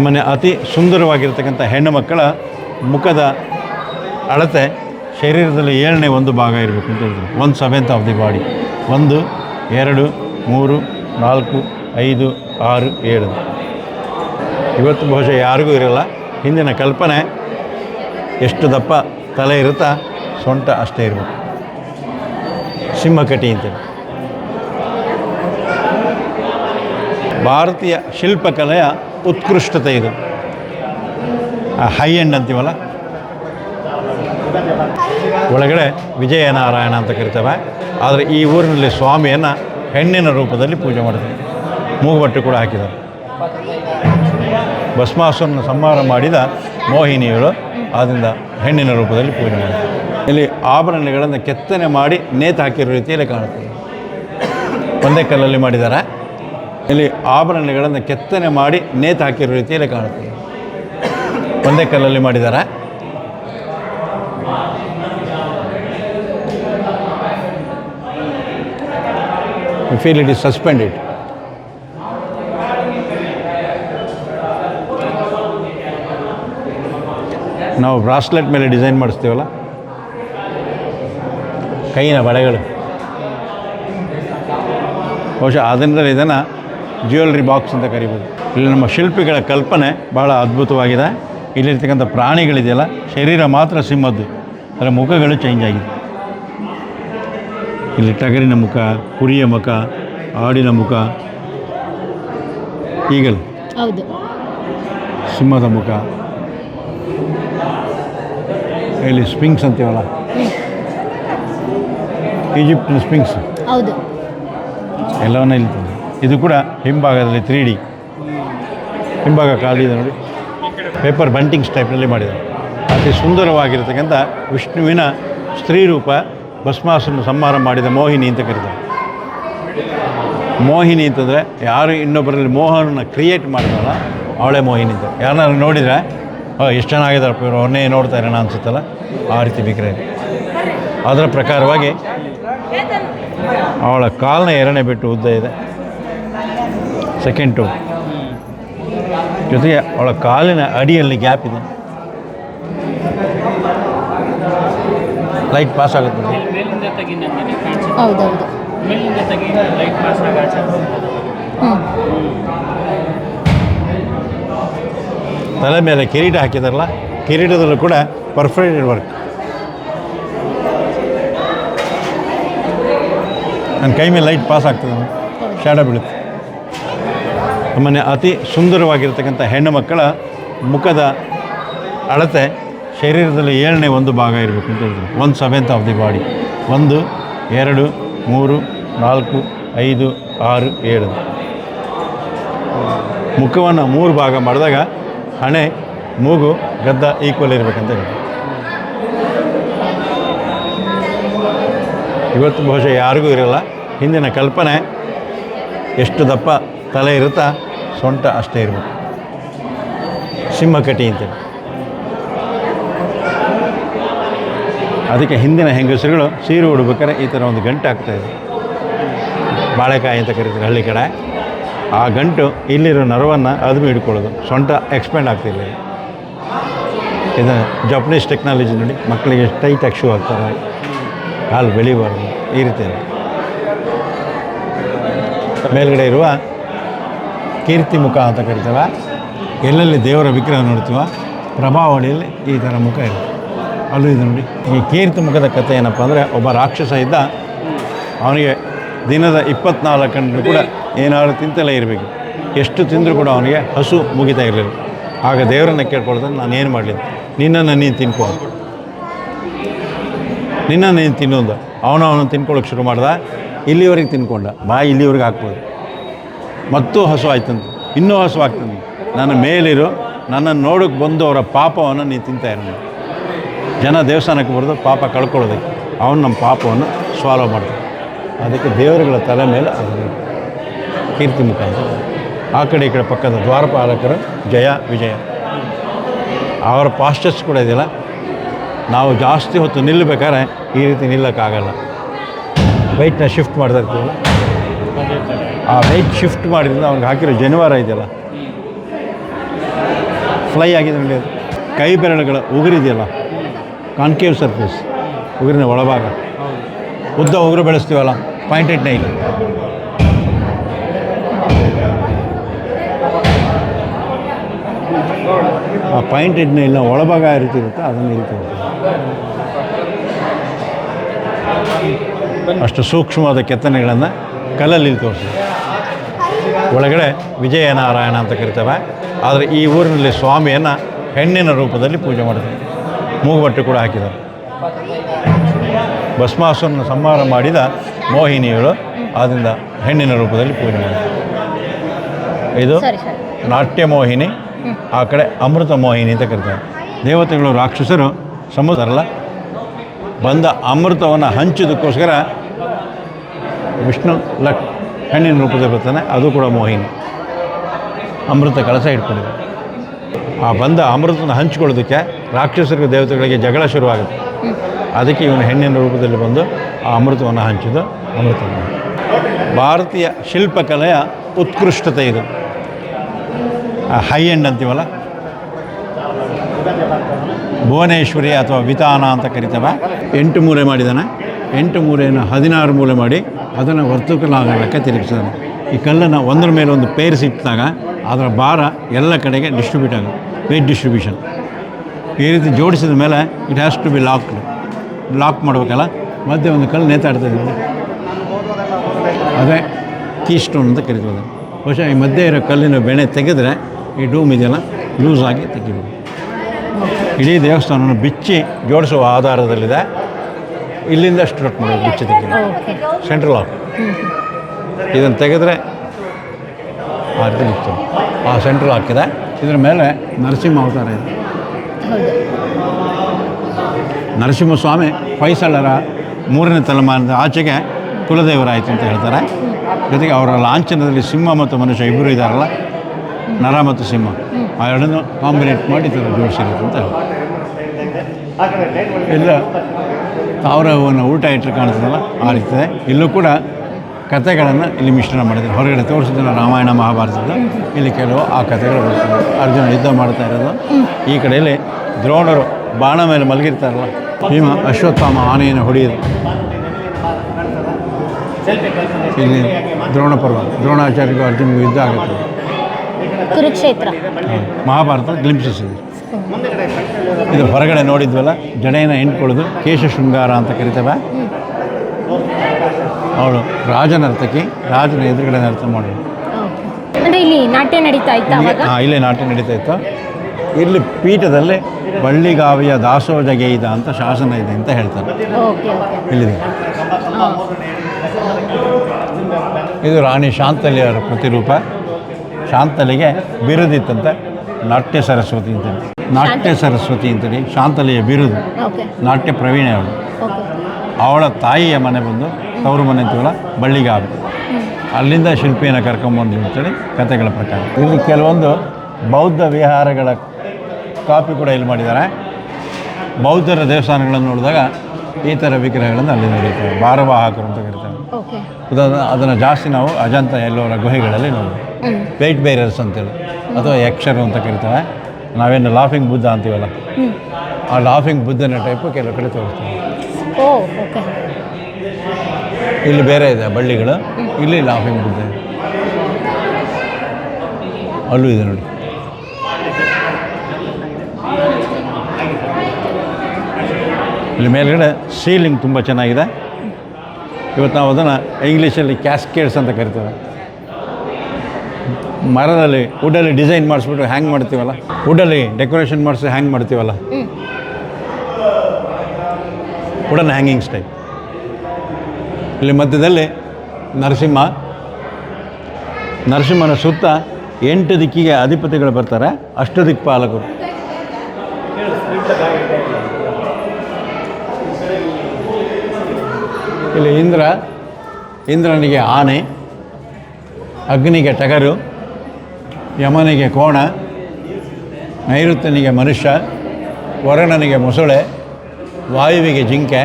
ನಮ್ಮನೆ ಅತಿ ಸುಂದರವಾಗಿರ್ತಕ್ಕಂಥ ಹೆಣ್ಣು ಮಕ್ಕಳ ಮುಖದ ಅಳತೆ ಶರೀರದಲ್ಲಿ ಏಳನೇ ಒಂದು ಭಾಗ ಇರಬೇಕು ಅಂತ ಹೇಳಿದ್ರು. One seventh of the body ಒಂದು, ಎರಡು, ಮೂರು, ನಾಲ್ಕು, ಐದು, ಆರು, ಏಳು. ಇವತ್ತು ಬಹುಶಃ ಯಾರಿಗೂ ಇರಲ್ಲ. ಹಿಂದಿನ ಕಲ್ಪನೆ ಎಷ್ಟು ದಪ್ಪ ತಲೆ ಇರುತ್ತಾ ಸೊಂಟ ಅಷ್ಟೇ ಇರಬೇಕು. ಸಿಂಹಕಟಿ ಅಂತೇಳಿ ಭಾರತೀಯ ಶಿಲ್ಪಕಲೆಯ ಉತ್ಕೃಷ್ಟತೆ ಇದು. ಹೈ ಎಂಡ್ ಅಂತೀವಲ್ಲ? ಒಳಗಡೆ ವಿಜಯನಾರಾಯಣ ಅಂತ ಕರಿತೇವೆ. ಆದರೆ ಈ ಊರಿನಲ್ಲಿ ಸ್ವಾಮಿಯನ್ನು ಹೆಣ್ಣಿನ ರೂಪದಲ್ಲಿ ಪೂಜೆ ಮಾಡ್ತಾರೆ. ಮೂಗುಬಟ್ಟು ಕೂಡ ಹಾಕಿದ್ದಾರೆ. ಭಸ್ಮಾಸುರನ ಸಂಹಾರ ಮಾಡಿದ ಮೋಹಿನಿಯರು ಆದ್ದರಿಂದ ಹೆಣ್ಣಿನ ರೂಪದಲ್ಲಿ ಪೂಜೆ ಮಾಡ್ತಾರೆ. ಇಲ್ಲಿ ಆಭರಣಗಳನ್ನು ಕೆತ್ತನೆ ಮಾಡಿ ನೇತು ಹಾಕಿರೋ ರೀತಿಯಲ್ಲಿ ಕಾಣುತ್ತದೆ ಒಂದೇ ಕಲ್ಲಲ್ಲಿ ಮಾಡಿದ್ದಾರೆ ಇಲ್ಲಿ ಆಭರಣಗಳನ್ನು ಕೆತ್ತನೆ ಮಾಡಿ ನೇತು ಹಾಕಿರೋ ರೀತಿಯಲ್ಲಿ ಕಾಣುತ್ತೆ. ಒಂದೇ ಕಲ್ಲಲ್ಲಿ ಮಾಡಿದ್ದಾರೆ. ಫೀಲ್ ಇಟ್ ಇಸ್ ಸಸ್ಪೆಂಡೆಡ್ ನಾವು ಬ್ರಾಸ್ಲೆಟ್ ಮೇಲೆ ಡಿಸೈನ್ ಮಾಡಿಸ್ತೀವಲ್ಲ? ಕೈನ ಬಳೆಗಳು. ಬಹುಶಃ ಅದರಿಂದಲೇ ಇದನ್ನು ಜ್ಯುವೆಲ್ರಿ ಬಾಕ್ಸ್ ಅಂತ ಕರಿಬೋದು. ಇಲ್ಲಿ ನಮ್ಮ ಶಿಲ್ಪಿಗಳ ಕಲ್ಪನೆ ಬಹಳ ಅದ್ಭುತವಾಗಿದೆ. ಇಲ್ಲಿರ್ತಕ್ಕಂಥ ಪ್ರಾಣಿಗಳಿದೆಯಲ್ಲ ಶರೀರ ಮಾತ್ರ ಸಿಂಹದ್ದು. ಅದರ ಮುಖಗಳು ಚೇಂಜ್ ಆಗಿದೆ. ಇಲ್ಲಿ ಟಗರಿನ ಮುಖ ಕುರಿಯ ಮುಖ ಆಡಿನ ಮುಖ ಈಗಲ್ ಹೌದು. ಸಿಂಹದ ಮುಖ. ಇಲ್ಲಿ ಸ್ಪಿಂಗ್ಸ್ ಅಂತೀವಲ್ಲ? ಈಜಿಪ್ಟಿನ ಸ್ಪಿಂಗ್ಸ್ ಹೌದು. ಎಲ್ಲವನ್ನ ಇಲ್ಲಿ. ಇದು ಕೂಡ ಹಿಂಭಾಗದಲ್ಲಿ ತ್ರೀ ಡಿ ಹಿಂಭಾಗ ಕಾಲಿದೆ ನೋಡಿ. ಪೇಪರ್ ಬಂಟಿಂಗ್ಸ್ ಟೈಪ್ನಲ್ಲಿ ಮಾಡಿದ್ದಾರೆ. ಅತಿ ಸುಂದರವಾಗಿರತಕ್ಕಂಥ ವಿಷ್ಣುವಿನ ಸ್ತ್ರೀ ರೂಪ ಭಸ್ಮಾಸುರನ ಸಂಹಾರ ಮಾಡಿದ ಮೋಹಿನಿ ಅಂತ ಕರೀತಾರೆ. ಮೋಹಿನಿ ಅಂತಂದರೆ ಯಾರು ಇನ್ನೊಬ್ಬರಲ್ಲಿ ಮೋಹನನ್ನು ಕ್ರಿಯೇಟ್ ಮಾಡ್ತಾರಲ್ಲ ಅವಳೇ ಮೋಹಿನಿ ಅಂತ. ಯಾರನ್ನಾರು ನೋಡಿದರೆ ಎಷ್ಟು ಚೆನ್ನಾಗಿದ್ದಾರಪ್ಪ ಇವರು? ಅವನ್ನೇ ನೋಡ್ತಾ ಇರೋಣ ಅನಿಸುತ್ತಲ್ಲ? ಆ ರೀತಿ ಬಿಕ್ರೆ ಅದರ ಪ್ರಕಾರವಾಗಿ ಅವಳ ಕಾಲಿನ ಎರಡನೇ ಬಿಟ್ಟು ಉದ್ದ ಇದೆ. ಸೆಕೆಂಡ್ ಟು ಜೊತೆಗೆ ಅವಳ ಕಾಲಿನ ಅಡಿಯಲ್ಲಿ ಗ್ಯಾಪ್ ಇದೆ. ಲೈಟ್ ಪಾಸ್ ಆಗುತ್ತೆ. ಹೌದೌದು. ತಲೆ ಮೇಲೆ ಕಿರೀಟ ಹಾಕಿದಾರಲ್ಲ ಕಿರೀಟದಲ್ಲೂ ಕೂಡ ಪರ್ಫೆಕ್ಟೆಡ್ ವರ್ಕ್ ನನ್ನ ಕೈ ಮೇಲೆ ಲೈಟ್ ಪಾಸ್ ಆಗ್ತದೆ. ಶಾಡೋ ಬೀಳುತ್ತೆ. ನಮ್ಮನೆ ಅತಿ ಸುಂದರವಾಗಿರ್ತಕ್ಕಂಥ ಹೆಣ್ಣು ಮಕ್ಕಳ ಮುಖದ ಅಳತೆ ಶರೀರದಲ್ಲಿ ಏಳನೇ ಒಂದು ಭಾಗ ಇರಬೇಕು ಅಂತ ಹೇಳಿದ್ರು. One seventh of the body ಒಂದು, ಎರಡು, ಮೂರು, ನಾಲ್ಕು, ಐದು, ಆರು, ಏಳು. ಮುಖವನ್ನು ಮೂರು ಭಾಗ ಮಾಡಿದಾಗ ಹಣೆ, ಮೂಗು, ಗದ್ದ ಈಕ್ವಲ್ ಇರಬೇಕಂತ ಹೇಳಿ ಇವತ್ತು ಬಹುಶಃ ಯಾರಿಗೂ ಇರಲ್ಲ. ಹಿಂದಿನ ಕಲ್ಪನೆ ಎಷ್ಟು ದಪ್ಪ ತಲೆ ಇರುತ್ತಾ? ಸೊಂಟ ಅಷ್ಟೇ ಇರಬೇಕು. ಸಿಂಹಕಟಿ ಅಂತೇಳಿ ಅದಕ್ಕೆ ಹಿಂದಿನ ಹೆಂಗಸರುಗಳು ಸೀರೆ ಉಡ್ಬೇಕಾದ್ರೆ ಈ ಥರ ಒಂದು ಗಂಟು ಹಾಕ್ತಾಯಿದ್ರು ಬಾಳೆಕಾಯಿ ಅಂತ ಕರೀತಾರೆ ಹಳ್ಳಿ ಕಡೆ. ಆ ಗಂಟು ಇಲ್ಲಿರೋ ನರವನ್ನು ಅದು ಹಿಡ್ಕೊಳ್ಳೋದು. ಸೊಂಟ ಎಕ್ಸ್ಪ್ಯಾಂಡ್ ಆಗ್ತಿಲ್ಲ ಇದು ಜಪನೀಸ್ ಟೆಕ್ನಾಲಜಿ ನೋಡಿ ಮಕ್ಕಳಿಗೆ ಟೈಟಾಗಿ ಶೂ ಆಗ್ತಾರೆ. ಹಾಲು ಬೆಳಿಬಾರ್ದು. ಈ ರೀತಿ ಇದೆ. ಮೇಲ್ಗಡೆ ಇರುವ ಕೀರ್ತಿ ಮುಖ ಅಂತ ಕರಿತೇವೆ ಎಲ್ಲೆಲ್ಲಿ ದೇವರ ವಿಗ್ರಹ ನೋಡ್ತೀವ, ಪ್ರಭಾವಳಿಯಲ್ಲಿ ಈ ಥರ ಮುಖ ಇದೆ ಅಲ್ಲೂ ಇದು ನೋಡಿ, ಈ ಕೀರ್ತಿ ಮುಖದ ಕಥೆ ಏನಪ್ಪ ಅಂದರೆ, ಒಬ್ಬ ರಾಕ್ಷಸ ಇದ್ದ, ಅವನಿಗೆ ದಿನದ ಇಪ್ಪತ್ನಾಲ್ಕು ಗಂಟೆ ಕೂಡ ಏನಾದರೂ ತಿಂತಲೇ ಇರಬೇಕು. ಎಷ್ಟು ತಿಂದರೂ ಕೂಡ ಅವನಿಗೆ ಹಸು ಮುಗಿತಾ ಇರಲಿಲ್ಲ. ಆಗ ದೇವರನ್ನ ಕೇಳ್ಕೊಳ್ತಾನೆ, ನಾನು ಏನು ಮಾಡಲಿ? ನಿನ್ನನ್ನು ನೀನು ತಿನ್ಕೋ ನಿನ್ನನ್ನು ನೀನು ತಿನ್ನೋದು ಅವನು ಅವನು ತಿನ್ಕೊಳ್ಳೋಕೆ ಶುರು ಮಾಡ್ದ, ಇಲ್ಲಿವರೆಗೆ ತಿನ್ಕೊಂಡ. ಬಾಯಿ ಇಲ್ಲಿವರೆಗೆ ಹಾಕ್ಬೋದು. ಮತ್ತೂ ಹಸು ಆಯ್ತಂತೆ ಇನ್ನೂ ಹಸು ಆಗ್ತಂತೆ ನನ್ನ ಮೇಲಿರು, ನನ್ನನ್ನು ನೋಡೋಕೆ ಬಂದು ಅವರ ಪಾಪವನ್ನು ನೀನು ತಿಂತಾ ಇರೋ ಜನ ದೇವಸ್ಥಾನಕ್ಕೆ ಬರೆದು ಪಾಪ ಕಳ್ಕೊಳ್ಳೋದಕ್ಕೆ. ಅವನು ನಮ್ಮ ಪಾಪವನ್ನು ಸ್ವಾಲೋ ಮಾಡ್ತಾನೆ. ಅದಕ್ಕೆ ದೇವರುಗಳ ತಲೆ ಮೇಲೆ ಅದನ್ನು ಕೀರ್ತಿ ಮುಖಾಂತರ. ಆ ಕಡೆ ಈ ಕಡೆ ಪಕ್ಕದ ದ್ವಾರಪಾಲಕರು, ಜಯ, ವಿಜಯ. ಅವರ ಪಾಸ್ಟರ್ಸ್ ಕೂಡ ಇದೆಯಲ್ಲ? ನಾವು ಜಾಸ್ತಿ ಹೊತ್ತು ನಿಲ್ಲಬೇಕಾದ್ರೆ ಈ ರೀತಿ ನಿಲ್ಲಕ್ಕಾಗಲ್ಲ. ವೈಟ್ನ ಶಿಫ್ಟ್ ಮಾಡ್ತಾ ಇರ್ತೀವಲ್ಲ ಆ ವೆಯ್ಟ್ ಶಿಫ್ಟ್ ಮಾಡಿದ್ರಿಂದ ಅವ್ನಿಗೆ ಹಾಕಿರೋ ಜನಿವಾರ ಇದೆಯಲ್ಲ? ಫ್ಲೈ ಆಗಿದೆ ಅದು. ಕೈ ಬೆರಳುಗಳ ಉಗುರಿದೆಯಲ್ಲ ಕಾನ್ಕೇವ್ ಸರ್ಫೇಸ್ ಉಗುರಿನ ಒಳಭಾಗ. ಉದ್ದ ಉಗುರು ಬೆಳೆಸ್ತೀವಲ್ಲ? ಪಾಯಿಂಟೆಡ್ ನೈಲ್ ಆ ಪಾಯಿಂಟ್ ಪಾಯಿಂಟೆಡ್ ನೈಲ್ನ ಒಳಭಾಗ ಯಾವ ರೀತಿ ಇರುತ್ತೆ ಅದನ್ನು ಇಲ್ಲಿ ತೋರಿಸ್ತೀವಿ ಅಷ್ಟು ಸೂಕ್ಷ್ಮವಾದ ಕೆತ್ತನೆಗಳನ್ನು ಕಲ್ಲಲ್ಲಿ ತೋರಿಸಿ. ಒಳಗಡೆ ವಿಜಯನಾರಾಯಣ ಅಂತ ಕರಿತೇವೆ. ಆದರೆ ಈ ಊರಿನಲ್ಲಿ ಸ್ವಾಮಿಯನ್ನು ಹೆಣ್ಣಿನ ರೂಪದಲ್ಲಿ ಪೂಜೆ ಮಾಡ್ತಾರೆ ಮೂಗುಬಟ್ಟೆ ಕೂಡ ಹಾಕಿದ್ದಾರೆ. ಭಸ್ಮಾಸುರನ ಸಂಹಾರ ಮಾಡಿದ ಮೋಹಿನಿಯರು ಆದ್ದರಿಂದ ಹೆಣ್ಣಿನ ರೂಪದಲ್ಲಿ ಪೂಜೆ ಮಾಡ್ತಾರೆ ಇದು ನಾಟ್ಯ ಮೋಹಿನಿ ಆ ಕಡೆ ಅಮೃತ ಮೋಹಿನಿ ಅಂತ ಕರಿತಾರೆ. ದೇವತೆಗಳು ರಾಕ್ಷಸರು ಸಮುದ್ರಲ್ಲ ಬಂದ ಅಮೃತವನ್ನು ಹಂಚೋದಕ್ಕೋಸ್ಕರ ವಿಷ್ಣು ಲಕ್ ಹೆಣ್ಣಿನ ರೂಪದಲ್ಲಿ ಬರ್ತಾನೆ, ಅದು ಕೂಡ ಮೋಹಿನಿ. ಅಮೃತ ಕಳಸ ಇಟ್ಕೊಂಡಿದೆ. ಆ ಬಂದ ಅಮೃತನ ಹಂಚ್ಕೊಳ್ಳೋದಕ್ಕೆ ರಾಕ್ಷಸರಿಗೆ ದೇವತೆಗಳಿಗೆ ಜಗಳ ಶುರುವಾಗುತ್ತೆ. ಅದಕ್ಕೆ ಇವನು ಹೆಣ್ಣಿನ ರೂಪದಲ್ಲಿ ಬಂದು ಆ ಅಮೃತವನ್ನು ಹಂಚಿದ್ದು ಅಮೃತ ಭಾರತೀಯ ಶಿಲ್ಪಕಲೆಯ ಉತ್ಕೃಷ್ಟತೆ ಇದು. ಹೈ ಎಂಡ್ ಅಂತೀವಲ್ಲ? ಭುವನೇಶ್ವರಿ ಅಥವಾ ವಿತಾನ ಅಂತ ಕರಿತೇವೆ. ಎಂಟು ಮೂರೆ ಮಾಡಿದ್ದಾನೆ ಎಂಟು ಮೂಲೆಯನ್ನು ಹದಿನಾರು ಮೂಲೆ ಮಾಡಿ ಅದನ್ನು ವರ್ತುಕಲಾಗಕ್ಕೆ ತಿರುಗಿಸಿದ್ದಾರೆ ಈ ಕಲ್ಲನ್ನು ಒಂದರ ಮೇಲೆ ಒಂದು ಪೇರ್ ಸಿಕ್ಕಿದಾಗ ಅದರ ಭಾರ ಎಲ್ಲ ಕಡೆಗೆ ಡಿಸ್ಟ್ರಿಬ್ಯೂಟ್ ಆಗುತ್ತೆ ವೇಟ್ ಡಿಸ್ಟ್ರಿಬ್ಯೂಷನ್ ಈ ರೀತಿ ಜೋಡಿಸಿದ ಮೇಲೆ it has to be locked lock ಮಾಡಬೇಕಲ್ಲ? ಮಧ್ಯೆ ಒಂದು ಕಲ್ಲು ನೇತಾಡ್ತಾ ಇದೆ ಅದೇ ಕೀ ಸ್ಟೋನ್ ಅಂತ ಕರಿಬೋದು ಬಹುಶಃ ಈ ಮಧ್ಯೆ ಇರೋ ಕಲ್ಲಿನ ಬೆಣೆ ತೆಗೆದ್ರೆ ಈ ಡೂಮ್ ಇದೆಯಲ್ಲ ಲೂಸ್ ಆಗಿ ತೆಗಿಬೋದು. ಇಡೀ ದೇವಸ್ಥಾನವನ್ನು ಬಿಚ್ಚಿ ಜೋಡಿಸುವ ಆಧಾರದಲ್ಲಿದೆ. ಇಲ್ಲಿಂದ ಸ್ಟಾರ್ಟ್ ಮಾಡೋದು ಬಿಚ್ಚಿ ತೆಗಿಬೋದು ಸೆಂಟ್ರಲ್ ಆಫ್ ಇದನ್ನು ತೆಗೆದ್ರೆ ಆ ರೀತಿ ಆ ಸೆಂಟ್ರಲ್ ಹಾಕಿದೆ. ಇದರ ಮೇಲೆ ನರಸಿಂಹ ಅವತಾರ ಇದೆ. ನರಸಿಂಹ ಸ್ವಾಮಿ ಹೊಯ್ಸಳರ ಮೂರನೇ ತಲೆಮಾರಿನ ಆಚೆಗೆ ಕುಲದೇವರಾಯಿತು ಅಂತ ಹೇಳ್ತಾರೆ. ಜೊತೆಗೆ ಅವರ ಲಾಂಛನದಲ್ಲಿ ಸಿಂಹ ಮತ್ತು ಮನುಷ್ಯ ಇಬ್ಬರು ಇದ್ದಾರಲ್ಲ ನರ ಮತ್ತು ಸಿಂಹ. ಆ ಎರಡನ್ನು ಕಾಂಬಿನೇಟ್ ಮಾಡಿ ಇದನ್ನು ಜೋಡಿಸಿರೋದು ಅಂತ ಇಲ್ಲ ತಾವರವನ್ನು ಊಟ ಇಟ್ಟರೆ ಕಾಣಿಸ್ತದಲ್ಲ ಆ ರೀತಿ ಇಲ್ಲೂ ಕೂಡ ಕಥೆಗಳನ್ನು ಇಲ್ಲಿ ಮಿಶ್ರಣ ಮಾಡಿದ್ದಾರೆ. ಹೊರಗಡೆ ತೋರಿಸಿದ್ರು ರಾಮಾಯಣ ಮಹಾಭಾರತದ ಇಲ್ಲಿ ಕೆಲವು ಆ ಕಥೆಗಳು ಬರ್ತದೆ ಅರ್ಜುನ ಯುದ್ಧ ಮಾಡ್ತಾ ಇರೋದು. ಈ ಕಡೆಯಲ್ಲಿ ದ್ರೋಣರು ಬಾಣ ಮೇಲೆ ಮಲಗಿರ್ತಾರಲ್ಲ ಭೀಮ ಅಶ್ವತ್ಥಾಮ ಆನೆಯನ್ನು ಹೊಡೆಯೋದು. ಇಲ್ಲಿ ದ್ರೋಣ ಪರ್ವ ದ್ರೋಣಾಚಾರ್ಯಗೂ ಅರ್ಜುನಿಗೂ ಯುದ್ಧ ಆಗುತ್ತೆ. ಕುರುಕ್ಷೇತ್ರ. ಮಹಾಭಾರತ ಗ್ಲಿಂಪ್ಸಸ್ ಇದೆ ಹೊರಗಡೆ ನೋಡಿದ್ವಲ್ಲ ಜಡೆಯನ್ನು ಹೆಣ್ಕೊಳ್ಳೋದು ಕೇಶ ಶೃಂಗಾರ ಅಂತ ಕರಿತೇವೆ. ಅವಳು ರಾಜನರ್ತಕಿ ರಾಜನ ಎದುರುಗಡೆ ನರ್ತ ಮಾಡಿ ಓಕೆ ಇಲ್ಲಿ ನಾಟ್ಯ ನಡೀತಾ ಇತ್ತು ಅವಾಗ? ಹಾಂ ಇಲ್ಲೇ ನಾಟ್ಯ ನಡೀತಾ ಇತ್ತು. ಇಲ್ಲಿ ಪೀಠದಲ್ಲಿ ಬಳ್ಳಿಗಾವಿಯ ದಾಸೋಜಗೈದ ಅಂತ ಶಾಸನ ಇದೆ ಅಂತ ಹೇಳ್ತಾರೆ. ಇಲ್ಲಿದೆ. ಇದು ರಾಣಿ ಶಾಂತಲಿಯವರ ಪ್ರತಿರೂಪ. ಶಾಂತಲಿಗೆ ಬಿರುದಿತ್ತಂತೆ ನಾಟ್ಯ ಸರಸ್ವತಿ ಅಂತೇಳಿ ನಾಟ್ಯ ಸರಸ್ವತಿ ಅಂತೇಳಿ ಶಾಂತಲೆಯ ಬಿರುದು. ನಾಟ್ಯ ಪ್ರವೀಣೆ ಅವಳು ಅವಳ ತಾಯಿಯ ಮನೆ ಬಂದು ತವರು ಮನೆ ಅಂತೀವಲ್ಲ ಬಳ್ಳಿಗಾವಿ ಅಲ್ಲಿಂದ ಶಿಲ್ಪಿಯನ್ನು ಕರ್ಕೊಂಬಂದು ಅಂತೇಳಿ ಕಥೆಗಳ ಪ್ರಕಾರ. ಇಲ್ಲಿ ಕೆಲವೊಂದು ಬೌದ್ಧ ವಿಹಾರಗಳ ಕಾಪಿ ಕೂಡ ಇಲ್ಲಿ ಮಾಡಿದ್ದಾರೆ. ಬೌದ್ಧರ ದೇವಸ್ಥಾನಗಳನ್ನು ನೋಡಿದಾಗ ಈ ಥರ ವಿಗ್ರಹಗಳನ್ನು ಅಲ್ಲಿ ನೋಡಿರ್ತೇವೆ ಭಾರವಾಹಕರು ಅಂತ ಕರಿತಾರೆ. ಉದಾಹರಣೆ ಅದನ್ನು ಜಾಸ್ತಿ ನಾವು ಅಜಂತ ಎಲ್ಲೋರ ಗುಹೆಗಳಲ್ಲಿ ನೋಡ್ತೀವಿ ವೇಟ್ ವೆಯ್ಟ್ ಬೇರರ್ಸ್ ಅಂತೇಳಿ ಅಥವಾ ಯಕ್ಷರು ಅಂತ ಕರಿತೇವೆ ನಾವೇನು ಲಾಫಿಂಗ್ ಬುದ್ಧ ಅಂತೀವಲ್ಲ? ಆ ಲಾಫಿಂಗ್ ಬುದ್ಧನ ಟೈಪು ಕೆಲವು ಕಡೆ ತೋರಿಸ್ತೀವಿ ಓ ಓಕೆ ಇಲ್ಲಿ ಬೇರೆ ಇದೆ ಬಳ್ಳಿಗಳು. ಇಲ್ಲಿ ಲಾಫಿಂಗ್ ಬುದ್ಧ ಇದೆ. ಅಲ್ಲೂ ಇದೆ ನೋಡಿ. ಇಲ್ಲಿ ಮೇಲ್ಗಡೆ ಸೀಲಿಂಗ್ ತುಂಬ ಚೆನ್ನಾಗಿದೆ. ಇವತ್ತು ನಾವು ಅದನ್ನು ಇಂಗ್ಲೀಷಲ್ಲಿ ಕ್ಯಾಸ್ಕೇಡ್ಸ್ ಅಂತ ಕರಿತೇವೆ. ಮರದಲ್ಲಿ ವುಡಲ್ಲಿ ಡಿಸೈನ್ ಮಾಡಿಸ್ಬಿಟ್ಟು ಹ್ಯಾಂಗ್ ಮಾಡ್ತೀವಲ್ಲ? ವುಡಲ್ಲಿ ಡೆಕೋರೇಷನ್ ಮಾಡಿಸಿ ಹ್ಯಾಂಗ್ ಮಾಡ್ತೀವಲ್ಲ? Wooden hanging style. ಇಲ್ಲಿ ಮಧ್ಯದಲ್ಲಿ ನರಸಿಂಹ. ನರಸಿಂಹನ ಸುತ್ತ ಎಂಟು ದಿಕ್ಕಿಗೆ ಅಧಿಪತಿಗಳು ಬರ್ತಾರೆ. ಅಷ್ಟು ದಿಕ್ಪಾಲಕರು ಇಲ್ಲಿ ಇಂದ್ರ. ಇಂದ್ರನಿಗೆ ಆನೆ. ಅಗ್ನಿಗೆ ಟಗರು. ಯಮನಿಗೆ ಕೋಣ ನೈಋತ್ಯನಿಗೆ ಮನುಷ್ಯ ವರುಣನಿಗೆ ಮೊಸಳೆ ವಾಯುವಿಗೆ ಜಿಂಕೆ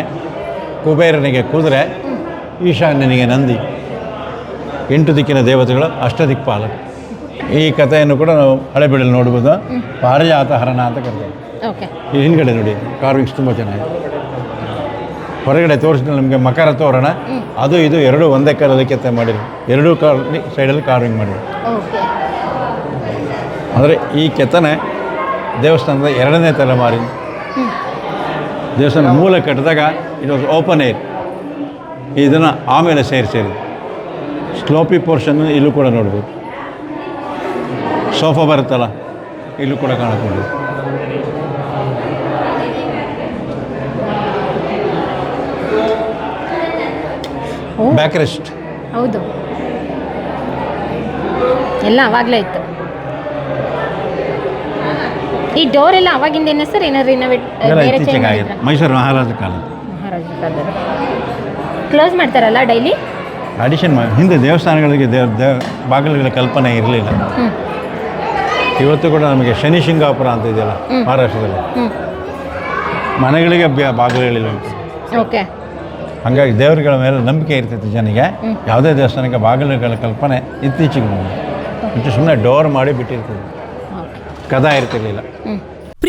ಕುಬೇರನಿಗೆ ಕುದುರೆ ಈಶಾನ್ಯನಿಗೆ ನಂದಿ. ಎಂಟು ದಿಕ್ಕಿನ ದೇವತೆಗಳು ಅಷ್ಟದಿಕ್ಪಾಲಕ ಈ ಕಥೆಯನ್ನು ಕೂಡ ನಾವು ಹಳೆಬೀಡಲ್ಲಿ ನೋಡ್ಬೋದು. ಪಾರಿಜಾತ ಹರಣ ಅಂತ ಕರಿತೀವಿ ಈ ಹಿಂದ್ಗಡೆ ನೋಡಿ ಕಾರ್ವಿಂಗ್ಸ್ ತುಂಬ ಚೆನ್ನಾಗಿದೆ. ಹೊರಗಡೆ ತೋರಿಸಿದ್ರೆ ನಮಗೆ ಮಕರ ತೋರಣ. ಅದು ಇದು ಎರಡು ಒಂದೇ ಕಾಲದ ಕೆತ್ತೆ ಮಾಡಿರಿ ಎರಡೂ ಕಾರ್ ಸೈಡಲ್ಲಿ ಕಾರ್ವಿಂಗ್ ಮಾಡಿರಿ ಅಂದರೆ ಈ ಕೆತ್ತನೆ ದೇವಸ್ಥಾನದ ಎರಡನೇ ತಲೆಮಾರಿ. ದೇವಸ್ಥಾನ ಮೂಲ ಕಟ್ಟಿದಾಗ ಇಟ್ ವಾಸ್ ಓಪನ್ ಏರ್ ಇದನ್ನು ಆಮೇಲೆ ಸೇರಿ ಸೇರಿ. ಸ್ಲೋಪಿ ಪೋರ್ಷನ್ ಇಲ್ಲೂ ಕೂಡ ನೋಡ್ಬೋದು. ಸೋಫಾ ಬರುತ್ತಲ್ಲ ಇಲ್ಲೂ ಕೂಡ ಕಾಣಬಹುದು. ಬ್ಯಾಕ್ ರೆಸ್ಟ್ ಹೌದು. ಎಲ್ಲ ಆವಾಗಲೇ ಇತ್ತು. ಈ ಡೋರ್ ಎಲ್ಲ ಅವಾಗಿಂದೇನ ಸರ್ ಏನಾದ್ರು ರಿನೋವೇಟ್ ಇತ್ತೀಚೆಗೆ ಆಗಿದೆ. ಮೈಸೂರು ಮಹಾರಾಜ ಕಾಲ ಕಾಲದಲ್ಲಿ ಕ್ಲೋಸ್ ಮಾಡ್ತಾರಲ್ಲ ಡೈಲಿ ಅಡಿಷನ್ ಮಾಡಿ ಹಿಂದೆ ದೇವಸ್ಥಾನಗಳಿಗೆ ದೇವ ದೇವ ಬಾಗಿಲುಗಳ ಕಲ್ಪನೆ ಇರಲಿಲ್ಲ. ಇವತ್ತು ಕೂಡ ನಮಗೆ ಶನಿ ಶಿಂಗಾಪುರ ಅಂತ ಇದೆಯಲ್ಲ ಮಹಾರಾಷ್ಟ್ರದಲ್ಲಿ. ಮನೆಗಳಿಗೆ ಬ್ಯಾ- ಬಾಗಿಲುಗಳಿಲ್ಲ ಓಕೆ. ಹಾಗಾಗಿ ದೇವರುಗಳ ಮೇಲೆ ನಂಬಿಕೆ ಇರ್ತೈತೆ ಜನಿಗೆ ಯಾವುದೇ ದೇವಸ್ಥಾನಕ್ಕೆ ಬಾಗಿಲುಗಳ ಕಲ್ಪನೆ ಇತ್ತೀಚೆಗೆ ಬಂದಿದೆ. ಸುಮ್ಮನೆ ಡೋರ್ ಮಾಡಿ ಬಿಟ್ಟಿರ್ತದೆ. ಕದ ಇರ್ತಿರ್ಲಿಲ್ಲ.